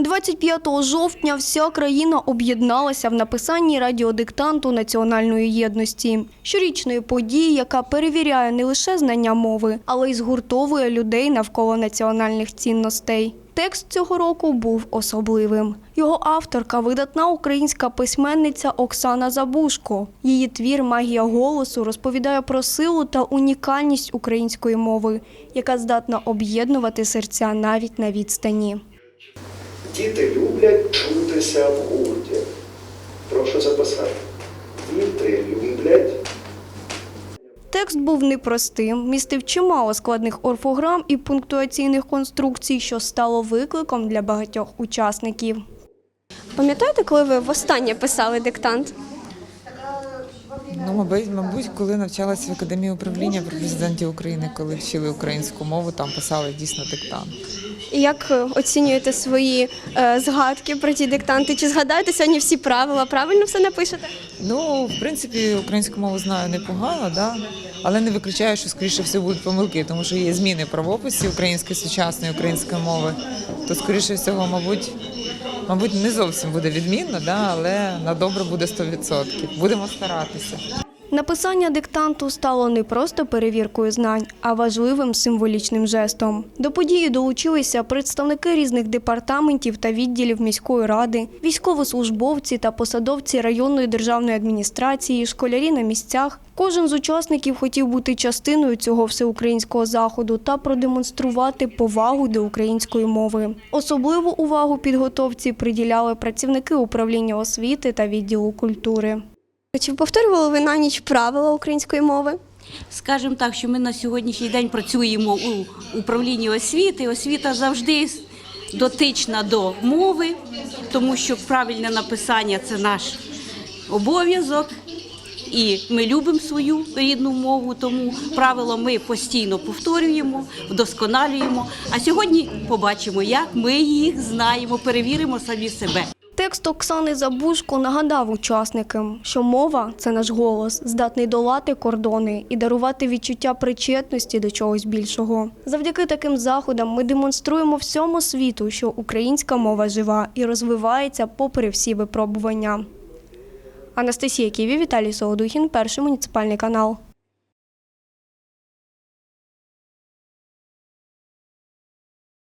25 жовтня вся країна об'єдналася в написанні радіодиктанту національної єдності, щорічної події, яка перевіряє не лише знання мови, але й згуртовує людей навколо національних цінностей. Текст цього року був особливим. Його авторка видатна українська письменниця Оксана Забушко. Її твір Магія голосу розповідає про силу та унікальність української мови, яка здатна об'єднувати серця навіть на відстані. Діти люблять чутися в гурті. Прошу записати. Діти люблять Текст був непростим, містив чимало складних орфограм і пунктуаційних конструкцій, що стало викликом для багатьох учасників. Пам'ятаєте, коли ви востаннє писали диктант? Ну, мабуть, мабуть, коли навчалася в академії управління при президенті України, коли вчили українську мову, там писали дійсно диктант. І як е, оцінюєте свої е, згадки про ті диктанти? Чи згадаєте сьогодні всі правила? Правильно все напишете? Ну, в принципі, українську мову знаю непогано, да? але не виключаю, що скоріше всього будуть помилки, тому що є зміни правописі української сучасної української мови. То скоріше всього, мабуть, мабуть, не зовсім буде відмінно, да? але на добре буде 100%. Будемо старатися. Написання диктанту стало не просто перевіркою знань, а важливим символічним жестом. До події долучилися представники різних департаментів та відділів міської ради, військовослужбовці та посадовці районної державної адміністрації, школярі на місцях. Кожен з учасників хотів бути частиною цього всеукраїнського заходу та продемонструвати повагу до української мови. Особливу увагу підготовці приділяли працівники управління освіти та відділу культури. Чи повторювали ви на ніч правила української мови? Скажемо так, що ми на сьогоднішній день працюємо у управлінні освіти. Освіта завжди дотична до мови, тому що правильне написання це наш обов'язок. І ми любимо свою рідну мову, тому правила ми постійно повторюємо, вдосконалюємо. А сьогодні побачимо, як ми їх знаємо, перевіримо самі себе. Текст Оксани Забушко нагадав учасникам, що мова це наш голос, здатний долати кордони і дарувати відчуття причетності до чогось більшого. Завдяки таким заходам ми демонструємо всьому світу, що українська мова жива і розвивається попри всі випробування. Анастасія Ківі, Віталій Солодухін, перший муніципальний канал.